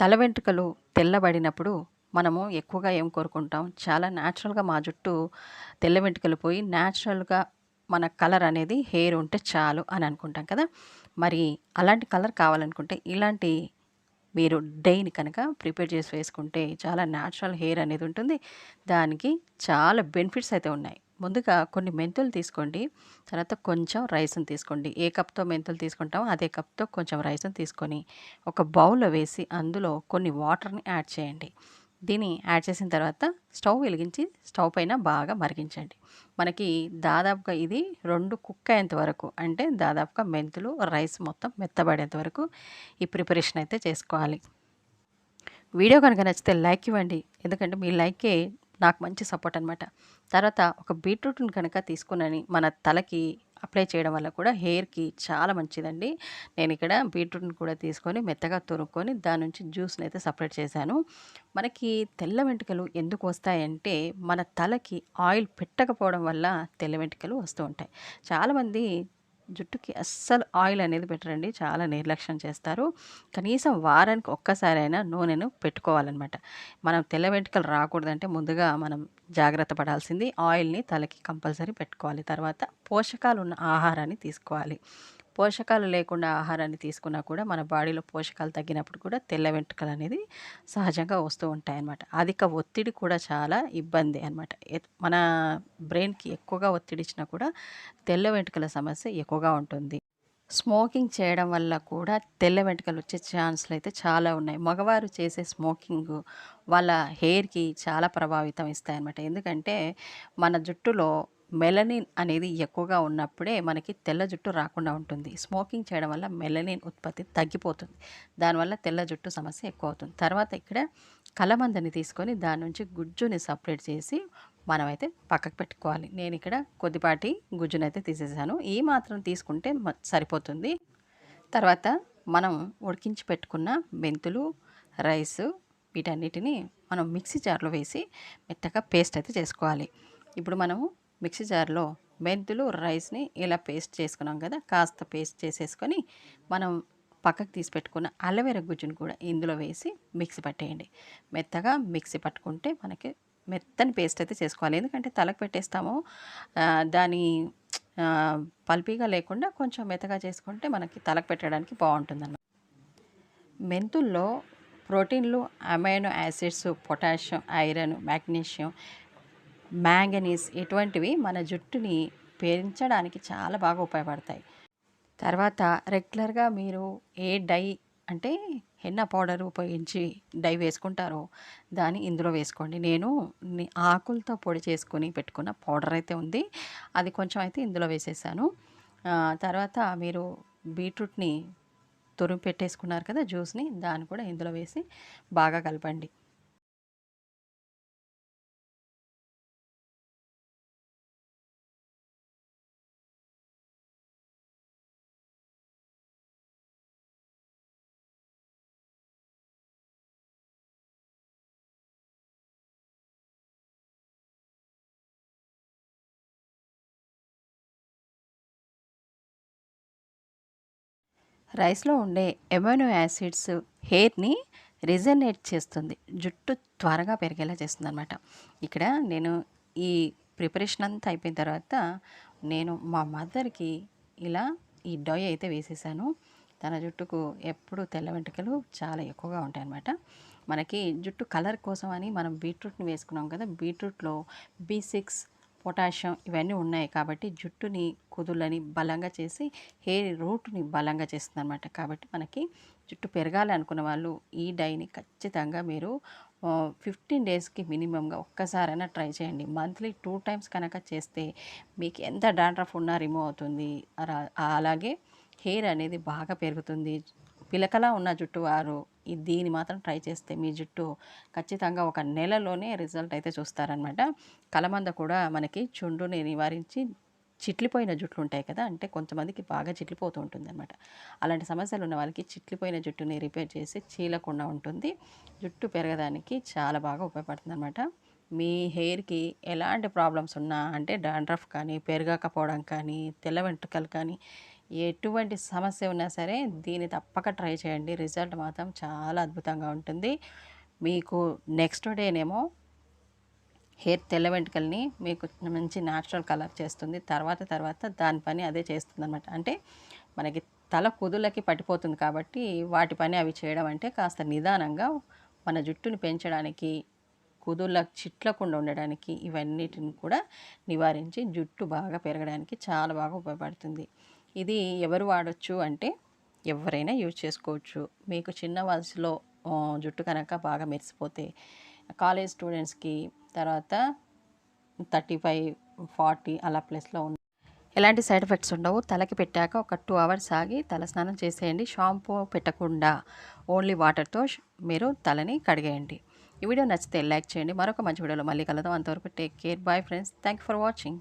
తల వెంట్రుకలు తెల్లబడినప్పుడు మనము ఎక్కువగా ఏం కోరుకుంటాం? చాలా న్యాచురల్గా మా జుట్టు తెల్ల వెంట్రుకలు పోయి న్యాచురల్గా మన కలర్ అనేది హెయిర్ ఉంటే చాలు అని అనుకుంటాం కదా? మరి అలాంటి కలర్ కావాలనుకుంటే ఇలాంటి మీరు డైని కనుక ప్రిపేర్ చేసి వేసుకుంటే చాలా న్యాచురల్ హెయిర్ అనేది ఉంటుంది. దానికి చాలా బెనిఫిట్స్ అయితే ఉన్నాయి. ముందుగా కొన్ని మెంతులు తీసుకోండి. తర్వాత కొంచెం రైస్ని తీసుకోండి. ఏ కప్తో మెంతులు తీసుకుంటామో అదే కప్తో కొంచెం రైస్ని తీసుకొని ఒక బౌల్లో వేసి అందులో కొన్ని వాటర్ని యాడ్ చేయండి. దీన్ని యాడ్ చేసిన తర్వాత స్టవ్ వెలిగించి స్టవ్ పైన బాగా మరిగించండి. మనకి దాదాపుగా ఇది రెండు కుక్ అయ్యేంత వరకు అంటే దాదాపుగా మెంతులు రైస్ మొత్తం మెత్తబడేంత వరకు ఈ ప్రిపరేషన్ అయితే చేసుకోవాలి. వీడియో కనుక నచ్చితే లైక్ ఇవ్వండి. ఎందుకంటే మీ లైకే నాకు మంచి సపోర్ట్ అనమాట తర్వాత ఒక బీట్రూట్ని కనుక తీసుకునని మన తలకి అప్లై చేయడం వల్ల కూడా హెయిర్కి చాలా మంచిదండి. నేను ఇక్కడ బీట్రూట్ని కూడా తీసుకొని మెత్తగా తురుక్కొని దాని నుంచి జ్యూస్ని అయితే సపరేట్ చేశాను. మనకి తెల్ల వెంట్రుకలు ఎందుకు వస్తాయంటే మన తలకి ఆయిల్ పెట్టకపోవడం వల్ల తెల్ల వెంట్రుకలు వస్తూ ఉంటాయి. చాలామంది జుట్టుకి అస్సలు ఆయిల్ అనేది పెట్టరండి. చాలా నిర్లక్ష్యం చేస్తారు. కనీసం వారానికి ఒక్కసారైనా నూనెను పెట్టుకోవాలన్నమాట. మనం తెల్ల వెంట్రుకలు రాకూడదంటే ముందుగా మనం జాగ్రత్త పడాల్సింది ఆయిల్ని తలకి కంపల్సరీ పెట్టుకోవాలి. తర్వాత పోషకాలు ఉన్న ఆహారాన్ని తీసుకోవాలి. పోషకాలు లేకుండా ఆహారాన్ని తీసుకున్నా కూడా మన బాడీలో పోషకాలు తగ్గినప్పుడు కూడా తెల్ల వెంట్రుకలు అనేది సహజంగా వస్తూ ఉంటాయి అన్నమాట అధిక ఒత్తిడి కూడా చాలా ఇబ్బంది అనమాట మన బ్రెయిన్కి ఎక్కువగా ఒత్తిడి ఇచ్చినా కూడా తెల్ల వెంట్రుకల సమస్య ఎక్కువగా ఉంటుంది. స్మోకింగ్ చేయడం వల్ల కూడా తెల్ల వెంట్రుకలు వచ్చే ఛాన్స్లు అయితే చాలా ఉన్నాయి. మగవారు చేసే స్మోకింగ్ వాళ్ళ హెయిర్కి చాలా ప్రభావితం ఇస్తాయన్నమాట. ఎందుకంటే మన జుట్టులో మెలనిన్ అనేది ఎక్కువగా ఉన్నప్పుడే మనకి తెల్ల జుట్టు రాకుండా ఉంటుంది. స్మోకింగ్ చేయడం వల్ల మెలనిన్ ఉత్పత్తి తగ్గిపోతుంది. దానివల్ల తెల్ల జుట్టు సమస్య ఎక్కువ అవుతుంది తర్వాత ఇక్కడ కలమందని తీసుకొని దాని నుంచి గుజ్జుని సపరేట్ చేసి మనమైతే పక్కకు పెట్టుకోవాలి. నేను ఇక్కడ కొద్దిపాటి గుజ్జునైతే తీసేసాను. ఈ మాత్రం తీసుకుంటే సరిపోతుంది. తర్వాత మనం ఉడికించి పెట్టుకున్న మెంతులు రైస్ వీటన్నిటిని మనం మిక్సీ జార్లో వేసి మెత్తగా పేస్ట్ అయితే చేసుకోవాలి. ఇప్పుడు మనము మిక్సీ జార్లో మెంతులు రైస్ని ఇలా పేస్ట్ చేసుకున్నాం కదా కాస్త పేస్ట్ చేసేసుకొని మనం పక్కకు తీసి పెట్టుకున్న అల్లవేర గుజ్జును కూడా ఇందులో వేసి మిక్సీ పట్టేయండి. మెత్తగా మిక్సీ పట్టుకుంటే మనకి మెత్తని పేస్ట్ అయితే చేసుకోవాలి. ఎందుకంటే తలకు పెట్టేస్తాము. దాని పల్పీగా లేకుండా కొంచెం మెత్తగా చేసుకుంటే మనకి తలకు పెట్టడానికి బాగుంటుంది మెంతుల్లో ప్రోటీన్లు amino acids potassium iron magnesium manganese ఇటువంటివి మన జుట్టుని పెంచడానికి చాలా బాగా ఉపయోగపడతాయి. తర్వాత రెగ్యులర్గా మీరు ఏ డై అంటే హెన్న పౌడర్ ఉపయోగించి డై వేసుకుంటారో దాన్ని ఇందులో వేసుకోండి. నేను ఆకులతో పొడి చేసుకుని పెట్టుకున్న పౌడర్ అయితే ఉంది. అది కొంచెం అయితే ఇందులో వేసేసాను. తర్వాత మీరు బీట్రూట్ని తురిమి పెట్టేసుకున్నారు కదా జ్యూస్ని దాన్ని కూడా ఇందులో వేసి బాగా కలపండి. రైస్లో ఉండే ఎమైనో యాసిడ్స్ హెయిర్ని రిజనేట్ చేస్తుంది. జుట్టు త్వరగా పెరిగేలా చేస్తుంది అనమాట ఇక్కడ నేను ఈ ప్రిపరేషన్ అంతా అయిపోయిన తర్వాత నేను మా మదర్కి ఇలా ఈ డొయ్ అయితే వేసేసాను. తన జుట్టుకు ఎప్పుడు తెల్ల వెంట్రుకలు చాలా ఎక్కువగా ఉంటాయి అన్నమాట మనకి జుట్టు కలర్ కోసం అని మనం బీట్రూట్ని వేసుకున్నాం కదా బీట్రూట్లో బీ సిక్స్ పొటాషియం ఇవన్నీ ఉన్నాయి కాబట్టి జుట్టుని కుదులని బలంగా చేసి హెయిర్ రూట్ని బలంగా చేస్తుంది అనమాట కాబట్టి మనకి జుట్టు పెరగాలి అనుకున్న వాళ్ళు ఈ డైని ఖచ్చితంగా మీరు ఫిఫ్టీన్ డేస్కి మినిమంగా ఒక్కసారైనా ట్రై చేయండి. మంత్లీ టూ టైమ్స్ కనుక చేస్తే మీకు ఎంత డాండ్రఫ్ ఉన్నా రిమూవ్ అవుతుంది. అలాగే హెయిర్ అనేది బాగా పెరుగుతుంది. పిలకలా ఉన్న జుట్టు వారు దీన్ని మాత్రం ట్రై చేస్తే మీ జుట్టు ఖచ్చితంగా ఒక నెలలోనే రిజల్ట్ అయితే చూస్తారనమాట కలమంద కూడా మనకి చుండుని నివారించి చిట్లిపోయిన జుట్లు ఉంటాయి కదా అంటే కొంతమందికి బాగా చిట్లిపోతూ ఉంటుంది అనమాట అలాంటి సమస్యలు ఉన్న వాళ్ళకి చిట్లిపోయిన జుట్టుని రిపేర్ చేసి చీలకుండా ఉంటుంది. జుట్టు పెరగడానికి చాలా బాగా ఉపయోగపడుతుంది అనమాట మీ హెయిర్కి ఎలాంటి ప్రాబ్లమ్స్ ఉన్నా అంటే డాండ్రఫ్ కానీ పెరగకపోవడం కానీ తెల్ల వెంట్రుకలు కానీ ఎటువంటి సమస్య ఉన్నా సరే దీన్ని తప్పక ట్రై చేయండి. రిజల్ట్ మాత్రం చాలా అద్భుతంగా ఉంటుంది. మీకు నెక్స్ట్ డేనేమో హెయిర్ తెల్ల వెంట్రుకల్ని మీకు మంచి న్యాచురల్ కలర్ చేస్తుంది. తర్వాత తర్వాత దాని పని అదే చేస్తుంది అనమాట అంటే మనకి తల కుదులకి పట్టిపోతుంది కాబట్టి వాటి పని అవి చేయడం అంటే కాస్త నిదానంగా మన జుట్టుని పెంచడానికి కుదుళ్ళ చిట్లకుండా ఉండడానికి ఇవన్నిటిని కూడా నివారించి జుట్టు బాగా పెరగడానికి చాలా బాగా ఉపయోగపడుతుంది. ఇది ఎవరు వాడచ్చు అంటే ఎవరైనా యూజ్ చేసుకోవచ్చు. మీకు చిన్న వయసులో జుట్టు కనుక బాగా మెరిసిపోతే కాలేజ్ స్టూడెంట్స్కి తర్వాత థర్టీ ఫైవ్ ఫార్టీ అలా ప్లస్లో ఉన్న ఎలాంటి సైడ్ ఎఫెక్ట్స్ ఉండవు. తలకి పెట్టాక ఒక టూ అవర్స్ ఆగి తల స్నానం చేసేయండి. షాంపూ పెట్టకుండా ఓన్లీ వాటర్తో మీరు తలని కడిగేయండి. ఈ వీడియో నచ్చితే లైక్ చేయండి. మరొక మంచి వీడియోలో మళ్ళీ కలుద్దాం. అంతవరకు take care. Bye friends. Thank for watching.